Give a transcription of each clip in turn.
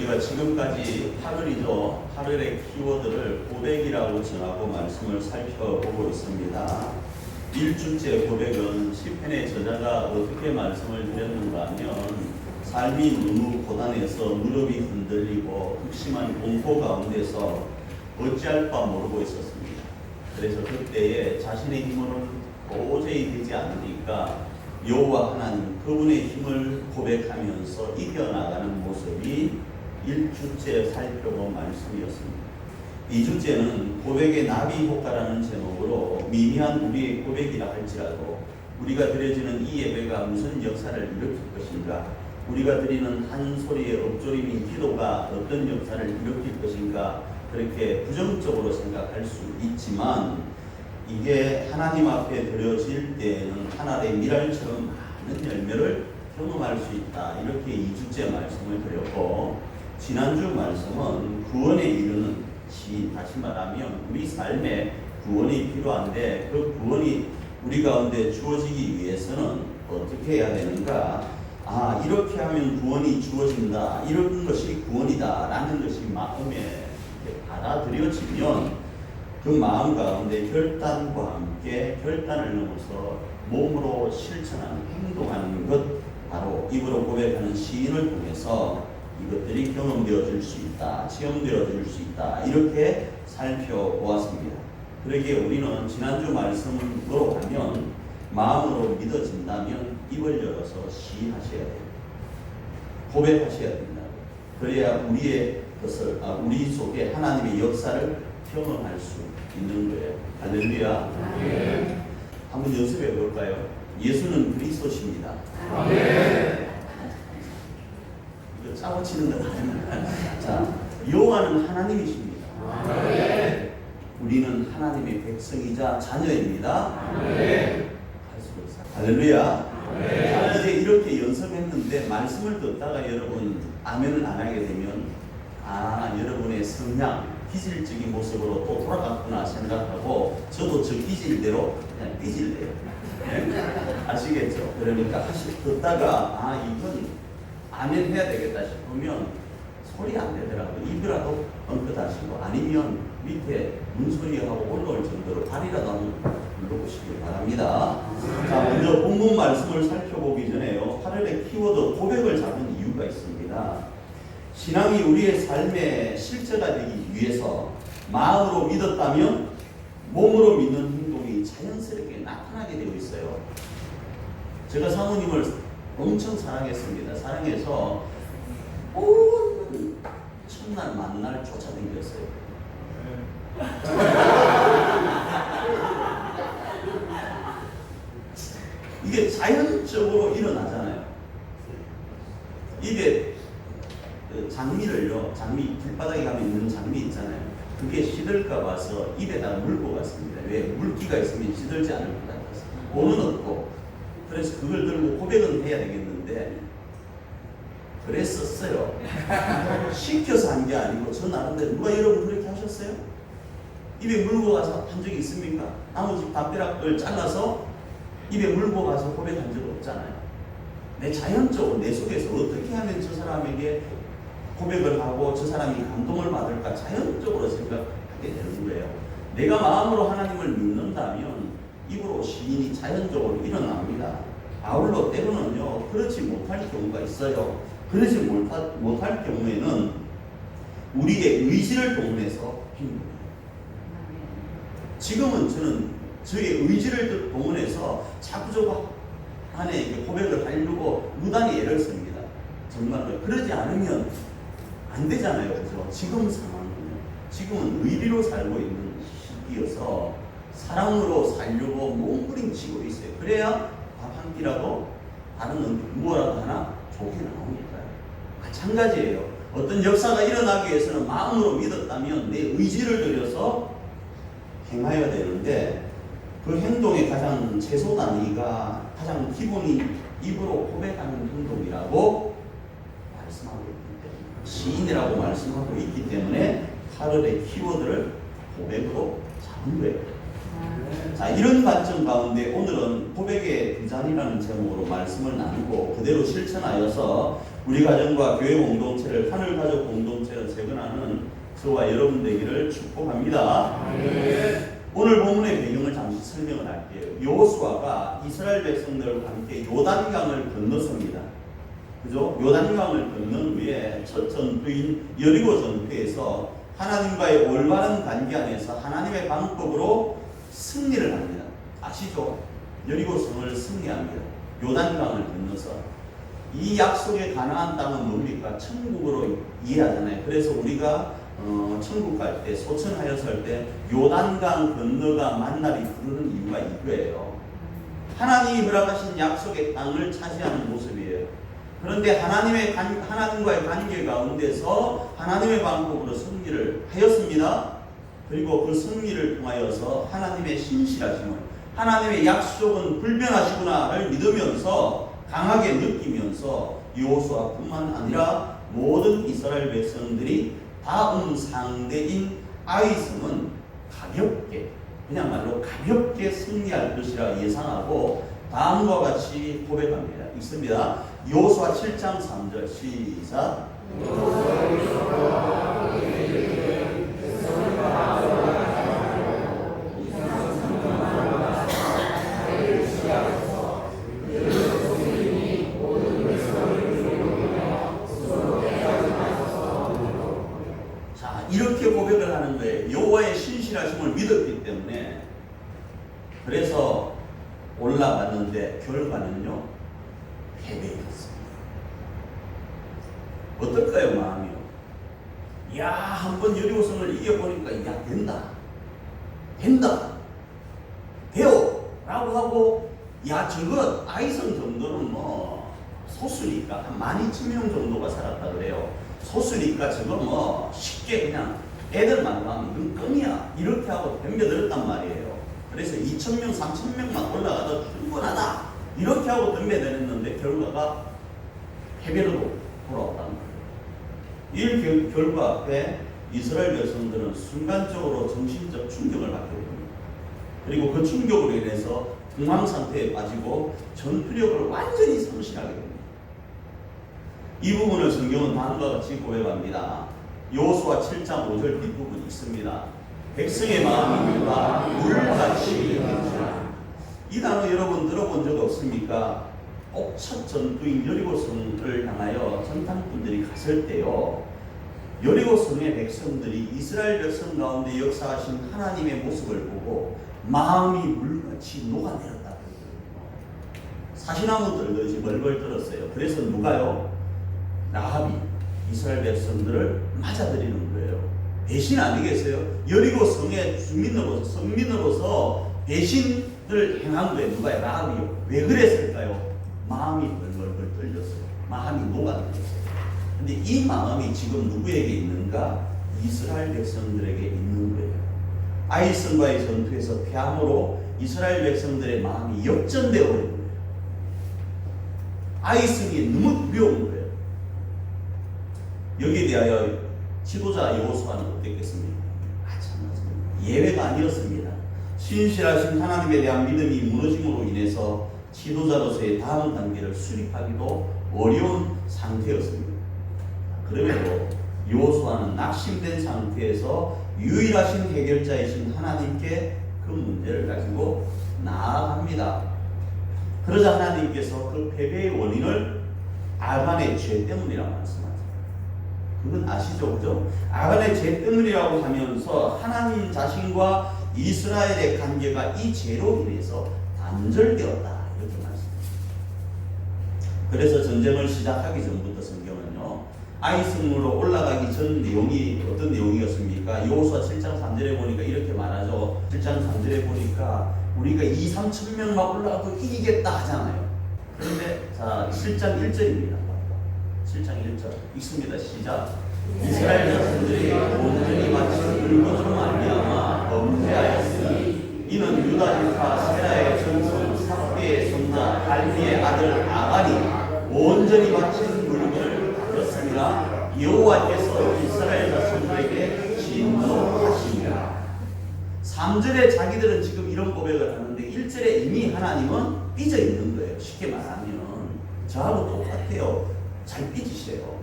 우리가 지금까지 8월이죠. 8월의 키워드를 고백이라고 정하고 말씀을 살펴보고 있습니다. 1주째 고백은 시편의 저자가 어떻게 말씀을 드렸는가 하면 삶이 너무 고단해서 무릎이 흔들리고 극심한 공포 가운데서 어찌할 바 모르고 있었습니다. 그래서 그때에 자신의 힘으로는 도저히 되지 않으니까 여호와 하나님 그분의 힘을 고백하면서 이겨나가는 모습이 1주째 살펴본 말씀이었습니다. 2주째는 고백의 나비 효과라는 제목으로 미미한 우리의 고백이라 할지라도 우리가 드려지는 이 예배가 무슨 역사를 일으킬 것인가 우리가 드리는 한 소리의 엎조림인 기도가 어떤 역사를 일으킬 것인가 그렇게 부정적으로 생각할 수 있지만 이게 하나님 앞에 드려질 때에는 하나의 미랄처럼 많은 열매를 경험할 수 있다. 이렇게 2주째 말씀을 드렸고 지난주 말씀은 구원에 이르는 시 다시 말하면 우리 삶에 구원이 필요한데 그 구원이 우리 가운데 주어지기 위해서는 어떻게 해야 되는가? 아 이렇게 하면 구원이 주어진다. 이런 것이 구원이다 라는 것이 마음에 받아들여지면 그 마음 가운데 결단과 함께 결단을 넘어서 몸으로 실천하는 행동하는 것 바로 입으로 고백하는 시인을 통해서 이것들이 경험되어질 수 있다, 체험되어질 수 있다 이렇게 살펴보았습니다. 그러기에 우리는 지난주 말씀으로 가면 마음으로 믿어진다면 입을 열어서 시인하셔야 돼요. 고백하셔야 된다. 그래야 우리의 것을 아, 우리 속에 하나님의 역사를 경험할 수 있는 거예요. 할렐루야. 아멘. 한번 연습해 볼까요? 예수는 그리스도십니다. 이 거 짜고 치는 거 아닙니다. 자, 여호와는 하나님이십니다. 우리는 하나님의 백성이자 자녀입니다. 있어요. 할렐루야. 자, 이제 이렇게 연습했는데 말씀을 듣다가 여러분 아멘을 안 하게 되면 아 여러분의 성향 기질적인 모습으로 또 돌아갔구나 생각하고 저도 저 기질대로 그냥 삐질래요. 네? 아시겠죠? 그러니까 하시 듣다가 아 이건 아멘 해야 되겠다 싶으면 소리 안 되더라도 입이라도 엉끗 하시고 아니면 밑에 문소리하고 올라올 정도로 발이라도 한번 불러보시길 바랍니다. 자, 먼저 본문 말씀을 살펴보기 전에요. 8월의 키워드 고백을 잡은 이유가 있습니다. 신앙이 우리의 삶의 실제가 되기 위해서 마음으로 믿었다면 몸으로 믿는 행동이 자연스럽게 나타나게 되어 있어요. 제가 사모님을 엄청 사랑했습니다. 사랑해서 온 첫날 만날 쫓아다녔어요. 이게 자연적으로 일어나잖아요. 입에 그 장미를요, 장미 길바닥에 가면 있는 장미 있잖아요. 그게 시들까 봐서 입에다가 물고 갔습니다. 왜? 물기가 있으면 시들지 않을 것 같아서. 오는 없고. 그래서 그걸 들고 고백은 해야 되겠는데, 그랬었어요. 시켜서 한 게 아니고, 저 나름대로, 누가 여러분 그렇게 하셨어요? 입에 물고 가서 한 적이 있습니까? 나머지 담벼락을 잘라서 입에 물고 가서 고백한 적 없잖아요. 내 자연적으로 내 속에서 어떻게 하면 저 사람에게 고백을 하고 저 사람이 감동을 받을까 자연적으로 생각하게 되는 거예요. 내가 마음으로 하나님을 믿는다면 입으로 시인이 자연적으로 일어납니다. 아울러 때로는요 그렇지 못할 경우가 있어요. 그러지 못할, 못할 경우에는 우리의 의지를 동원해서 힘듭니다. 지금은 저는 저의 의지를 동원해서 자꾸 저거 안에 고백을 하려고 무단히 애를 씁니다. 정말로 그러지 않으면 안 되잖아요. 그죠? 지금 상황은요. 지금은 의리로 살고 있는 시기여서 사랑으로 살려고 몸부림치고 있어요. 그래야 밥 한 끼라도 다른 무엇라도 하나 좋게 나오니까요. 마찬가지예요. 어떤 역사가 일어나기 위해서는 마음으로 믿었다면 내 의지를 들여서 행하여야 되는데 그 행동의 가장 최소 단위가 가장 기본이 입으로 고백하는 행동이라고 말씀하고 있기 때문에 시인이라고 말씀하고 있기 때문에 8월의 키워드를 고백으로 잡은 거예요. 자 이런 관점 가운데 오늘은 고백의 두 잔이라는 제목으로 말씀을 나누고 그대로 실천하여서 우리 가정과 교회 공동체를 하늘 가족 저와 여러분 되기를 축복합니다. 오늘 본문의 배경을 잠시 설명을 할게요. 여호수아가 이스라엘 백성들과 함께 요단강을 건너섭니다. 그죠? 요단강을 건넌 후에 첫 전투인 여리고 전투에서 하나님과의 올바른 관계 안에서 하나님의 방법으로 승리를 합니다. 아시죠? 여리고 성을 승리합니다. 요단강을 건너서 이 약속의 가나안 땅은 뭡니까? 천국으로 이해하잖아요. 그래서 우리가 어, 천국 갈 때 소천하여서 할때 요단강 건너가 만날이 부르는 이유가 이거예요. 하나님이 허락하신 약속의 땅을 차지하는 모습이에요. 그런데 하나님의 관, 하나님과의 관계 가운데서 하나님의 방법으로 승리를 하였습니다. 그리고 그 승리를 통하여서 하나님의 신실하심을 하나님의 약속은 불변하시구나를 믿으면서 강하게 느끼면서 여호수아뿐만 아니라 모든 이스라엘 백성들이 다음 상대인 아이성은 가볍게 그냥 말로 가볍게 승리할 것이라 예상하고 다음과 같이 고백합니다. 있습니다. 여호수아 7장 3절 시작. 이렇게 고백을 하는 거예요. 여호와의 신실하심을 믿었기 때문에 그래서 올라갔는데 결과는요 패배였습니다. 어떨까요 마음이요? 야 한번 여리고성을 이겨보니까 야 된다 된다 돼요라고 하고 야 저거 아이성 정도는 뭐 소수니까 한 12,000명 정도가 살았다 그래요. 소수니까 저거 뭐 쉽게 그냥 애들만 가면 이건 껌이야 이렇게 하고 덤벼들었단 말이에요. 그래서 2,000명, 3,000명만 올라가도 충분하다 이렇게 하고 덤벼들었는데 결과가 패배로 돌아왔단 말이에요. 이 결, 결과 앞에 이스라엘 백성들은 순간적으로 정신적 충격을 받게 됩니다. 그리고 그 충격으로 인해서 공황 상태에 빠지고 전투력을 완전히 상실하게 됩니다. 이 부분을 성경은 다음과 같이 고백합니다. 여호수아 7장 5절 뒷부분이 있습니다. 백성의 마음이 물과 물같이. 이 단어 여러분 들어본 적 없습니까? 꼭첫 전투인 여리고성을 향하여 전탄꾼들이 갔을 때요. 여리고성의 백성들이 이스라엘 백성 가운데 역사하신 하나님의 모습을 보고 마음이 물같이 녹아내렸다. 사시나무 들듯이 벌벌 떨었어요. 그래서 누가요? 라합이 이스라엘 백성들을 맞아들이는 거예요. 배신 아니겠어요? 여리고 성의 주민으로서 성민으로서 배신을 행한 거예요. 누가요? 라합이요. 왜 그랬을까요? 마음이 벌벌벌 떨렸어요. 마음이 녹아들었어요. 근데 이 마음이 지금 누구에게 있는가? 이스라엘 백성들에게 있는 거예요. 아이성과의 전투에서 패함으로 이스라엘 백성들의 마음이 역전되어 버린 거예요. 아이성이 너무 두려운 거예요. 여기에 대하여 지도자 여호수아는 어땠겠습니까? 마찬가지입니다. 예외가 아니었습니다. 신실하신 하나님에 대한 믿음이 무너짐으로 인해서 지도자로서의 다음 단계를 수립하기도 어려운 상태였습니다. 그럼에도 여호수아는 낙심된 상태에서 유일하신 해결자이신 하나님께 그 문제를 가지고 나아갑니다. 그러자 하나님께서 그 패배의 원인을 아간의 죄 때문이라고 말씀하죠. 그건 아시죠? 그죠? 아간의 죄 때문이라고 하면서 하나님 자신과 이스라엘의 관계가 이 죄로 인해서 단절되었다. 이렇게 말씀합니다. 그래서 전쟁을 시작하기 전부터 성경은요. 아이승으로 올라가기 전 내용이 어떤 내용이었습니까? 여호수아 7장 3절에 보니까 이렇게 말하죠. 7장 3절에 보니까 우리가 2, 3천 명만 올라가도 이기겠다 하잖아요. 그런데 자 7장 1절입니다. 7장 1절 읽습니다. 시작. 이스라엘 자손들이 온전히 바친 물건으로 말미암아 범죄하였으니 이는 유다 지파 세라의 전손 삽비의 손자 갈미의 아들 아간이 온전히 바친 물건 을 가졌습니다. 여호와께서 이스라엘 자손들에게 진노하십니다. 3절에 자기들은 지금 이런 고백을 하는데 1절에 이미 하나님은 삐져 있는 거예요. 쉽게 말하면 저하고 똑같아요. 잘 삐지세요.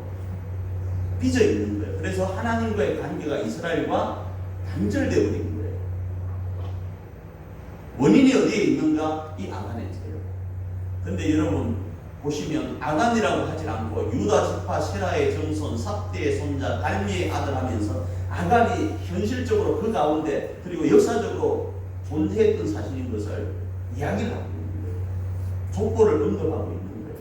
삐져 있는 거예요. 그래서 하나님과의 관계가 이스라엘과 단절되어 버린 거예요. 원인이 어디에 있는가? 이 아간에서요. 근데 여러분 보시면 아간이라고 하질 않고 유다 지파 세라의 정손 삽대의 손자 달미의 아들 하면서 아간이 현실적으로 그 가운데 그리고 역사적으로 존재했던 사실인 것을 이야기를 하고 있는 거예요. 족보를 언급하고 있는 거예요.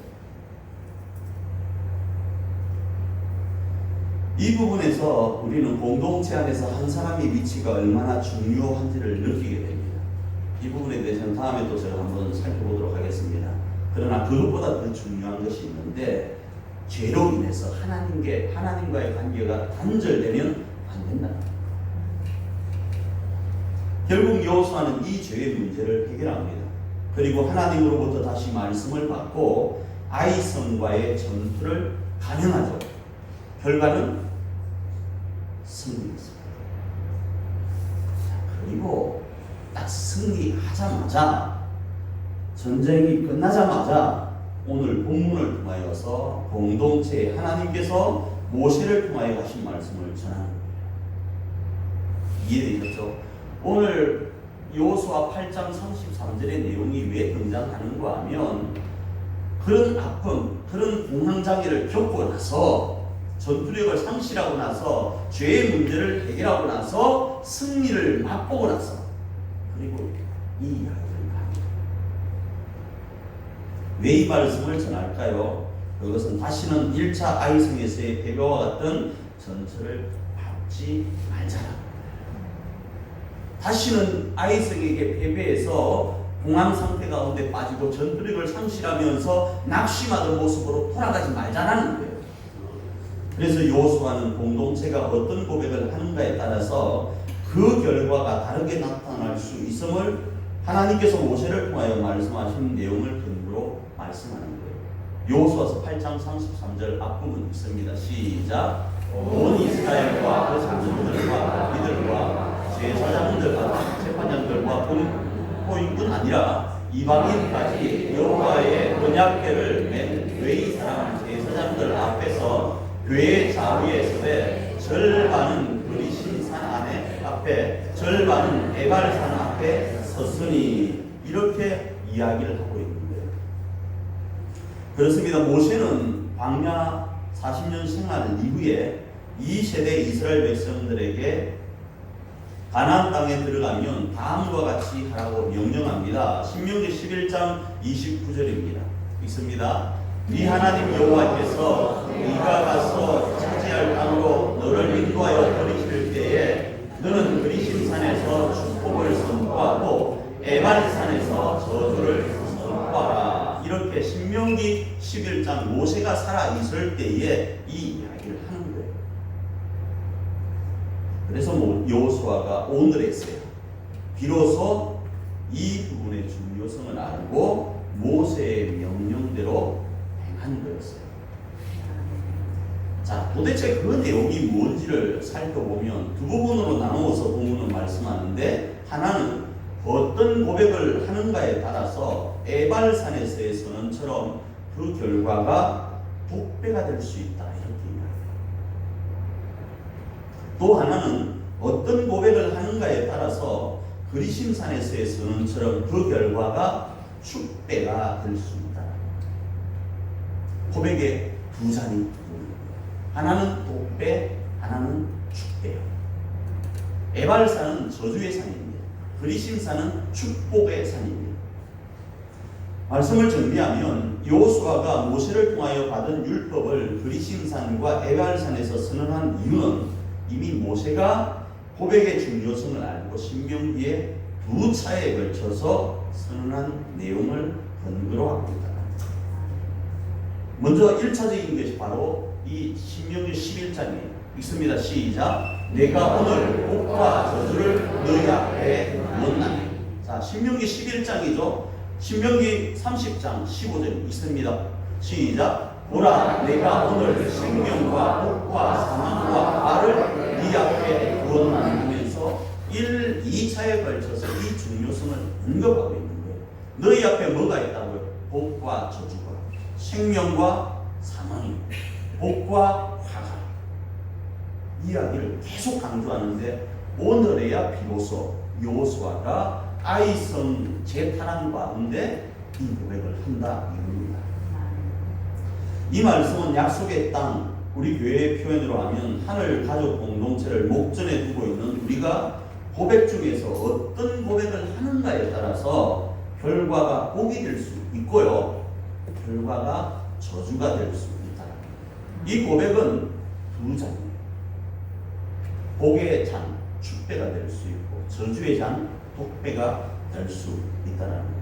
이 부분에서 우리는 공동체 안에서 한 사람의 위치가 얼마나 중요한지를 느끼게 됩니다. 이 부분에 대해서는 다음에 또 제가 한번 살펴보도록 하겠습니다. 그러나 그것보다 더 중요한 것이 있는데 죄로 인해서 하나님께 하나님과의 관계가 단절되면 안 된다. 결국 여호수아는 이 죄의 문제를 해결합니다. 그리고 하나님으로부터 다시 말씀을 받고 아이성과의 전투를 감행하죠. 결과는 승리했습니다. 자, 그리고 딱 승리하자마자 전쟁이 끝나자마자 오늘 본문을 통하여서 공동체에 하나님께서 모세를 통하여 하신 말씀을 전하는. 이해되셨죠? 오늘 요수와 8장 33절의 내용이 왜 등장하는가 하면 그런 아픔, 그런 공황장애를 겪고 나서 전투력을 상실하고 나서 죄의 문제를 해결하고 나서 승리를 맛보고 나서 그리고 이 합니다. 왜 이 말씀을 전할까요? 그것은 다시는 1차 아이성에서의 패배와 같은 전철을 밟지 말자라. 다시는 아이성에게 패배해서 공황 상태 가운데 빠지고 전투력을 상실하면서 낙심하던 모습으로 돌아가지 말자라는 거예요. 그래서 여호수아는 공동체가 어떤 고백을 하는가에 따라서 그 결과가 다르게 나타날 수 있음을 하나님께서 모세를 통하여 말씀하신 내용을 근거로 말씀하는 거예요. 여호수아서 8장 33절 앞부분 있습니다. 시작. 온 이스라엘과 그 장로들과 이들과 제사장들과 재판장들과 포인뿐 아니라 이방인까지 여호와의 언약궤를 맨 외의 사람 제사장들 앞에서 교회 자리에 서되 절반은 그리신 산 안에 앞에 절반은 에발산 앞에 섰으니 이렇게 이야기를 하고. 그렇습니다. 모세는 광야 40년 생활 이후에 이 세대 이스라엘 백성들에게 가나안 땅에 들어가면 다음과 같이 하라고 명령합니다. 신명기 11장 29절입니다. 읽습니다. 네 하나님 여호와께서 네가 가서 차지할 땅으로 너를 인도하여 버리실 때에 너는 그리심 산에서 축복을 선포하고 에발 산에서 저주를 선포하라. 이렇게 신명기 11장 살아 있을 때에 이 이야기를 하는 거예요. 그래서 뭐 여호수아가 오늘 했어요. 비로소 이 부분의 중요성을 알고 모세의 명령대로 행한 거였어요. 자, 도대체 그 내용이 뭔지를 살펴보면 두 부분으로 나누어서 본문은 말씀하는데 하나는 어떤 고백을 하는가에 따라서 에발산에서의 선언처럼 그 결과가 복배가 될 수 있다 이렇게 이야기합니다. 또 하나는 어떤 고백을 하는가에 따라서 그리심산에서의 선언처럼 그 결과가 축배가 될 수 있다. 고백의 두 잔이 하나는 복배, 하나는 축배요. 에발산은 저주의 산입니다. 그리심산은 축복의 산입니다. 말씀을 정리하면 요수아가 모세를 통하여 받은 율법을 그리심산과 에발산에서 선언한 이유는 이미 모세가 고백의 중요성을 알고 신명기에 두 차에 걸쳐서 선언한 내용을 근거로 합니다. 먼저 1차적인 것이 바로 이 신명기 11장이에요. 읽습니다. 시작. 내가 오늘 복과 저주를 너희 앞에 놓나니. 자, 신명기 11장이죠. 신명기 30장 15절 있습니다. 시작. 보라, 내가 오늘 생명과 복과 사망과 말을 네 앞에 두었나니 하면서 1, 2차에 걸쳐서 이 중요성을 언급하고 있는 거예요. 너희 앞에 뭐가 있다고요? 복과 저주가, 생명과 사망이, 복과 화가. 이야기를 계속 강조하는데 오늘에야 비로소 요수아가 아이성 재탄한 가운데 이 고백을 한다 이겁니다. 이 말씀은 약속의 땅 우리 교회의 표현으로 하면 하늘 가족 공동체를 목전에 두고 있는 우리가 고백 중에서 어떤 고백을 하는가에 따라서 결과가 복이 될 수 있고요. 결과가 저주가 될 수 있다. 이 고백은 두 장이에요. 복의 장, 축배가 될 수 있고 저주의 장, 독배가 될 수 있다는 거예요.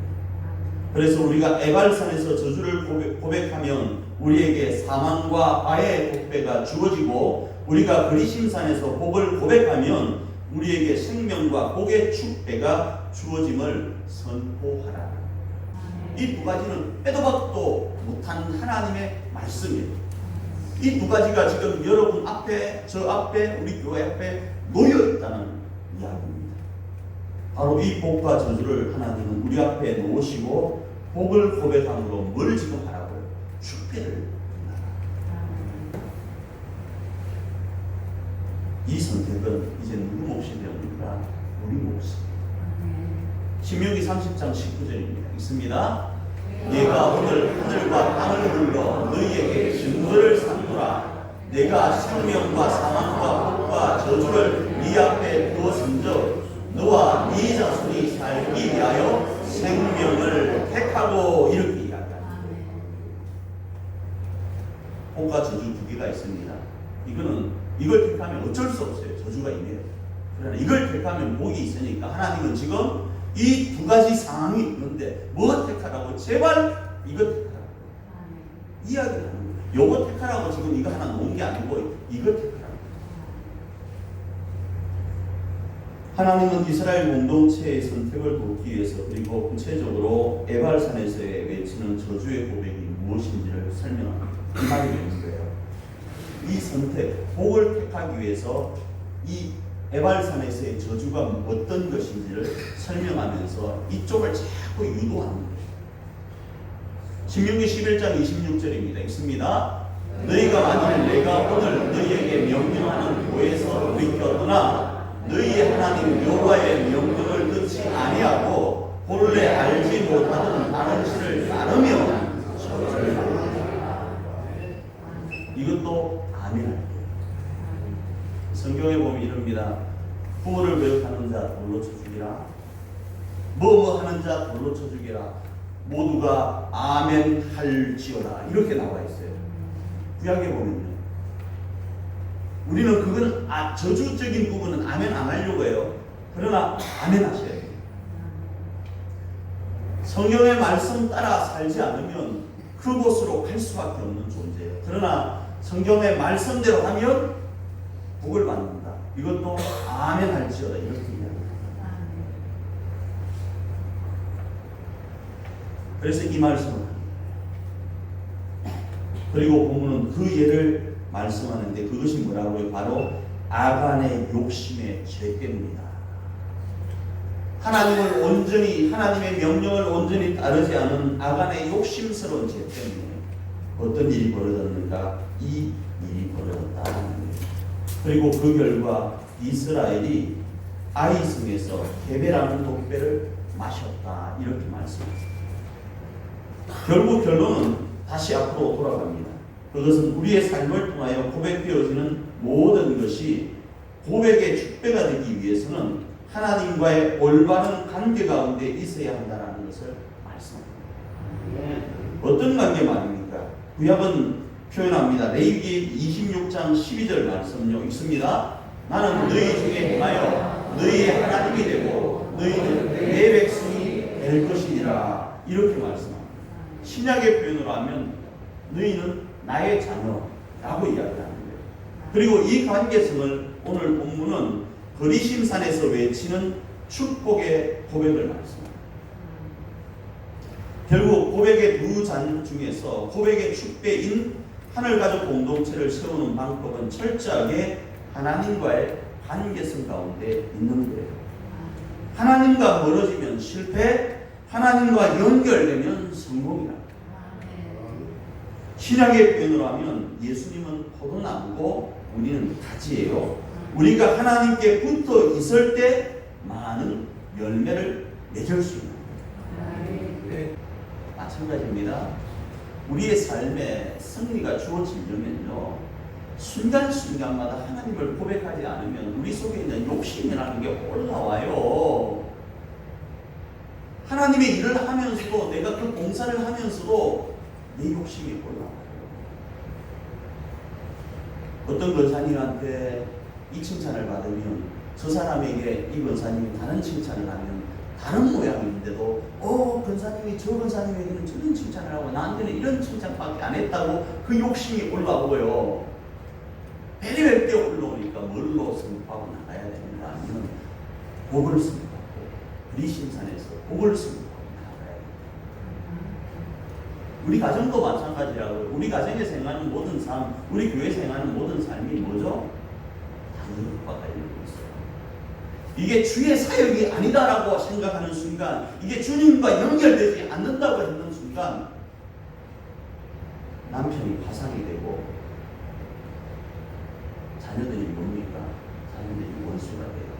그래서 우리가 에발산에서 저주를 고백, 고백하면 우리에게 사망과 아의 독배가 주어지고 우리가 그리심산에서 복을 고백하면 우리에게 생명과 복의 축배가 주어짐을 선포하라. 이 두 가지는 빼도 박도 못한 하나님의 말씀이에요. 이 두 가지가 지금 여러분 앞에, 저 앞에, 우리 교회 앞에 놓여 있다는 이야기입니다. 바로 이 복과 저주를 하나님은 우리 앞에 놓으시고 복을 고백함으로 뭘 지금 하라고요? 한다. 이 선택은 이제 누구 몫이 되옵니까? 우리 몫이. 신명기 30장 19절입니다. 있습니다. 내가 오늘 하늘과 땅을 불러 너희에게 증거를 삼노라. 내가 생명과 사망과 복과 저주를 네 앞에 두었은즉 너와 네 자손이 살기 위하여 생명을 택하고 이렇게 이야기합니다. 복과 저주 두 개가 있습니다. 이거는 이걸 택하면 어쩔 수 없어요. 저주가 임해요. 그러나 이걸 택하면 복이 있으니까 하나님은 지금 이 두 가지 상황이 있는데 뭐 택하라고 제발 이거 택하라고 이야기를 하는 거예요. 요거 택하라고 지금 이거 하나 놓은 게 아니고 이거 택하라고. 하나님은 이스라엘 공동체의 선택을 돕기 위해서 그리고 구체적으로 에발산에서의 외치는 저주의 고백이 무엇인지를 설명합니다. 이 말이 되는 거예요. 이 선택, 복을 택하기 위해서 이 에발산에서의 저주가 어떤 것인지를 설명하면서 이쪽을 자꾸 거예요. 신명기 11장 26절입니다. 있습니다. 너희가 만일 내가 오늘 너희에게 명령하는 도에서 느꼈으나 너희의 하나님 여호와의 명령을 듣지 아니하고 본래 알지 못하던 다른 신을 저주를 받으리라. 이것도 아멘. 성경에 보면 이럽니다. 부모를 배역하는 자 돌로 쳐주기라. 뭐뭐 하는 자 돌로 쳐주기라. 모두가 아멘 할지어다. 이렇게 나와 있어요. 구약에 보면요. 우리는 그건 아, 저주적인 부분은 아멘 안 하려고 해요. 그러나 아멘 하셔야 돼요. 성경의 말씀 따라 살지 않으면 그곳으로 갈 수밖에 없는 존재예요. 그러나 성경의 말씀대로 하면 복을 받는다. 이것도 아멘 할지어다. 이렇게 이야기합니다. 그래서 이 말씀을. 그리고 본문은 그 예를 말씀하는데 그것이 뭐라고요? 바로 아간의 욕심의 죄 때문이다. 하나님을 온전히 하나님의 명령을 온전히 따르지 않은 아간의 욕심스러운 죄 때문에 어떤 일이 벌어졌는가? 이 일이 벌어졌다는 거예요. 그리고 그 결과 이스라엘이 아이성에서 개배라는 독배를 마셨다 이렇게 말씀합니다. 결국 결론은 다시 앞으로 돌아갑니다. 그것은 우리의 삶을 통하여 고백되어지는 모든 것이 고백의 축배가 되기 위해서는 하나님과의 올바른 관계 가운데 있어야 한다는 것을 말씀합니다. 어떤 관계 말입니까? 구약은 표현합니다. 레위기 26장 12절 말씀요 있습니다. 나는 너희 중에 행하여 너희의 하나님이 되고 너희는 내 백성이 될 것이니라 이렇게 말씀합니다. 신약의 표현으로 하면 너희는 나의 자녀라고 거예요. 그리고 이 관계성을 오늘 본문은 거리심산에서 외치는 축복의 고백을 말씀합니다. 결국 고백의 두 잔 중에서 고백의 축배인 하늘 가족 공동체를 세우는 방법은 철저하게 하나님과의 관계성 가운데 있는 거예요. 하나님과 멀어지면 실패, 하나님과 연결되면 성공이다. 신약의 표현으로 하면 예수님은 포도나무고 우리는 가지예요. 우리가 하나님께 붙어 있을 때 많은 열매를 맺을 수 있는 거예요. 마찬가지입니다. 우리의 삶에 승리가 주어지려면요. 순간순간마다 하나님을 고백하지 않으면 우리 속에 있는 욕심이라는 게 올라와요. 하나님의 일을 하면서도 내가 그 봉사를 하면서도 내 욕심이 올라와요. 어떤 권사님한테 이 칭찬을 받으면 저 사람에게 이 권사님이 다른 칭찬을 하면 다른 모양인데도 어 권사님이 저 권사님에게는 저런 칭찬을 하고 나한테는 이런 칭찬밖에 안 했다고 그 욕심이 올라오고요. 배려할 때 올라오니까 뭘로 승부하고 나가야 되는가 하면 복을 승부하고 리심산에서 복을 승부하고 나가야 됩니다. 우리 가정도 마찬가지라고요. 우리 가정에 생하는 모든 삶, 우리 교회 생하는 모든 삶이 뭐죠? 당연과 관련돼 있어요. 이게 주의 사역이 아니다라고 생각하는 순간, 이게 주님과 연결되지 않는다고 했는 순간, 남편이 파산이 되고, 자녀들이 뭡니까? 자녀들이 원수가 돼요.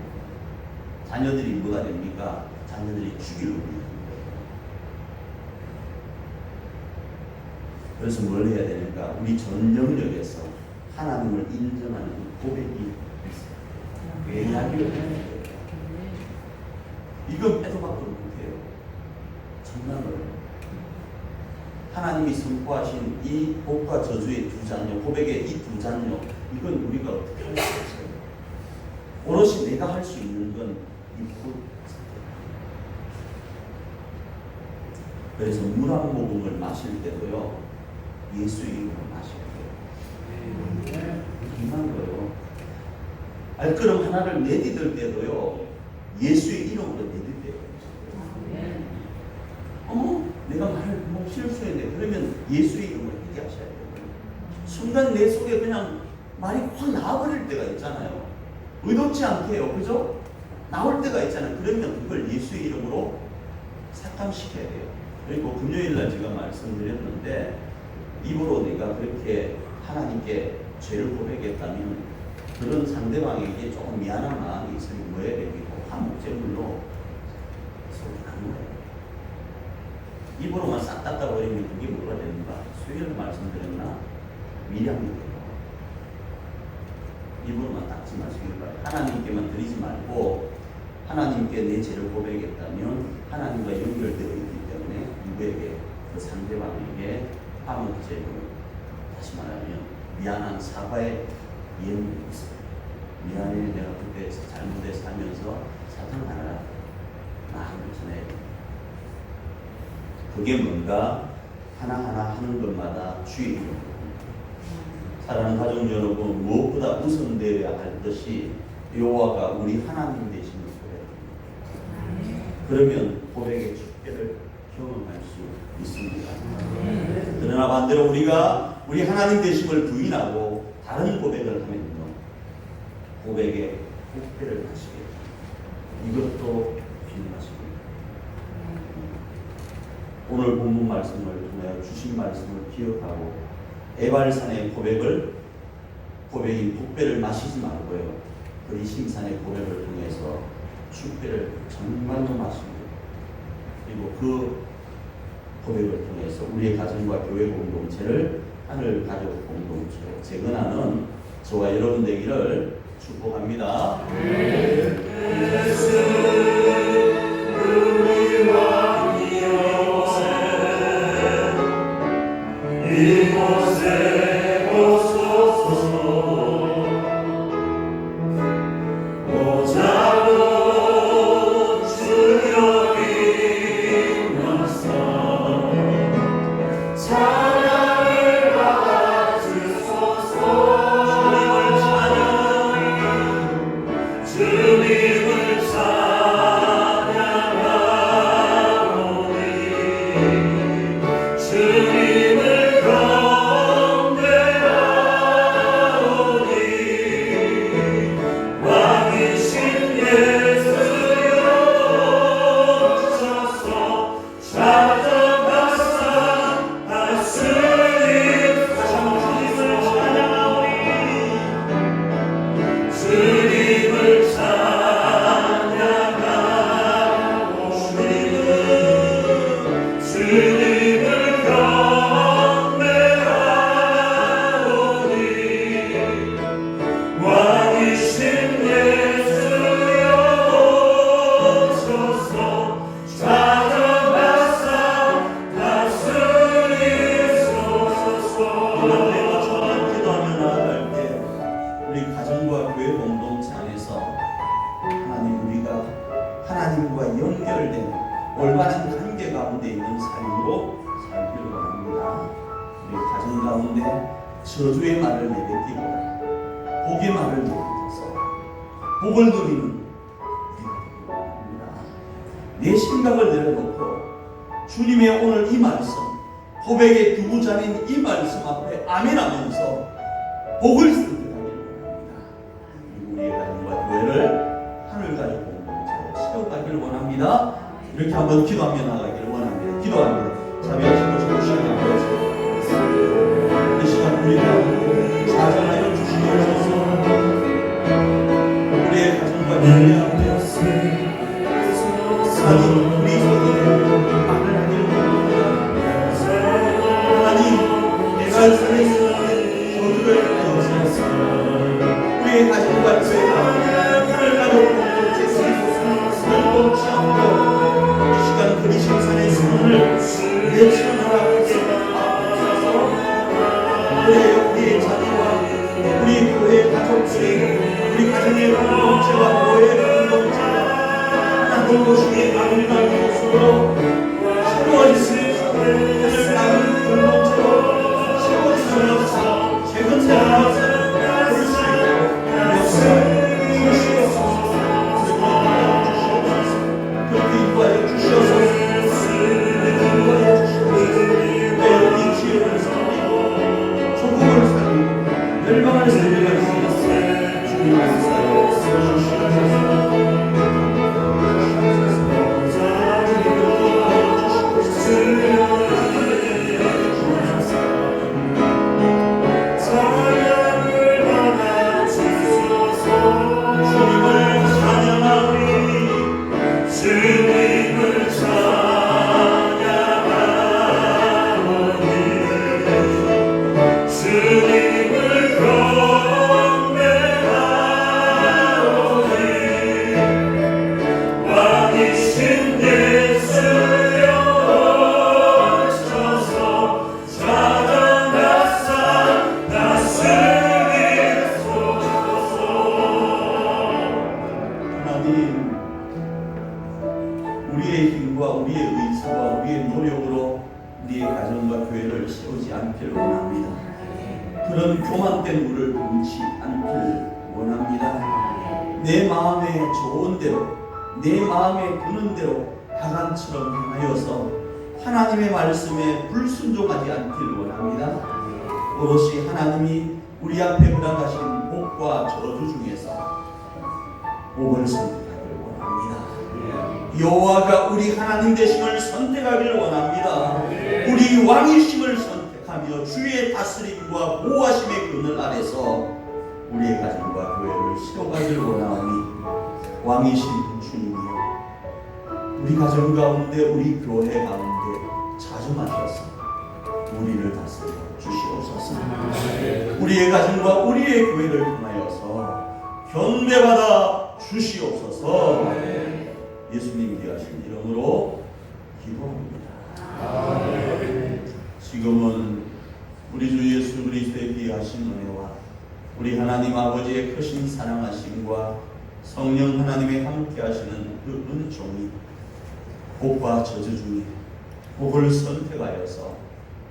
자녀들이 뭐가 됩니까? 자녀들이 죽이려 합니다. 그래서 뭘 해야 되는가? 우리 전 영역에서 하나님을 인정하는 고백이 있어요. 왜 이야기를 해야 돼요? 이건 빼도 박도 못해요. 정말로 하나님이 선포하신 이 복과 저주의 두 잔요, 고백의 이 두 잔요, 이건 우리가 어떻게 할 수 없어요. 오롯이 내가 할 수 있는 건이 복. 그래서 물한 모금을 마실 때도요, 예수 이름으로 마셔야 돼요. 중요한 거예요. 알그름 하나를 내디딜 때도요, 예수의 이름으로 내디뎌요. 어머, 내가 말을 뭐 실수했네. 그러면 예수의 이름으로 얘기하셔야 돼요. 순간 내 속에 그냥 말이 확 나와버릴 때가 있잖아요. 의도치 않게요. 그죠? 나올 때가 있잖아요. 그러면 그걸 예수의 이름으로 삭감시켜야 돼요. 그리고 금요일 날 제가 말씀드렸는데 입으로 내가 그렇게 하나님께 죄를 고백했다면 그런 상대방에게 조금 미안한 마음이 있으면 뭐 해야 되겠고 화목제물로 소개하는 거예요. 입으로만 싹 닦아버리면 그게 뭐가 되는가? 수요일에 말씀드렸나? 미량이 돼요. 입으로만 닦지 마시길 바래요. 하나님께만 드리지 말고 하나님께 내 죄를 고백했다면 하나님과 연결되어 있기 때문에 누구에게 그 상대방에게 화목제물 다시 말하면 미안한 사과의 예물이 있어요. 미안해 내가 그때 잘못해서 하면서 사탕 하나 마음을 전해야. 그게 뭔가 하나하나 하는 것마다 주의 이름 사랑하는 가족 여러분 무엇보다 우선되어야 할 것이 여호와가 우리 하나님 되심을 고백합니다. 그러면 고백의 축배를 경험할 수 있습니다. 그러나 반대로 우리가 우리 하나님 되심을 부인하고 다른 고백을 하면요 축배를 하시게 됩니다. 이것도 비밀하십니다. 오늘 본문 말씀을 통하여 주신 말씀을 기억하고 에발산의 고백을 고백인 북배를 마시지 말고요. 그 이심산의 고백을 통해서 축배를 정말로 마시고 그리고 그 고백을 통해서 우리의 가정과 교회 공동체를 하늘 가족 공동체로 재건하는 저와 여러분 되기를 축복합니다. 이곳 원합니다. 이렇게 한번 기도하며 나가기를 원합니다. 기도합니다. 아 마음에 드는 대로 하간처럼 행하여서 하나님의 말씀에 불순종하지 않기를 원합니다. 오롯이 하나님이 우리 앞에 허락하신 복과 저주 중에서 복을 선택하기를 원합니다. 여호와가 우리 하나님 되심을 선택하기를 원합니다. 우리 왕이심을 선택하며 주의 다스림과 보호하심의 그늘 아래서 우리의 가정과 교회를 세워가기를 원하오니 왕이신 우리 가정 가운데 우리 교회 가운데 자정하셔서 우리를 다스려 주시옵소서. 우리의 가정과 우리의 교회를 통하여서 경배받아 주시옵소서. 예수님 귀하신 이름으로 기도합니다. 지금은 우리 주 예수 그리스도의 귀하신 은혜와 우리 하나님 아버지의 크신 사랑하심과 성령 하나님의 함께하시는 그 은총이 복과 저주 중에 복을 선택하여서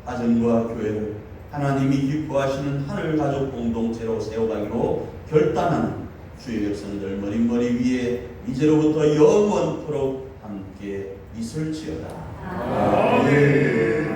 가정과 교회를 하나님이 기뻐하시는 하늘 가족 공동체로 세워가기로 결단하는 주의 백성들 머릿머리 위에 이제로부터 영원토록 함께 있을지어다. 아멘.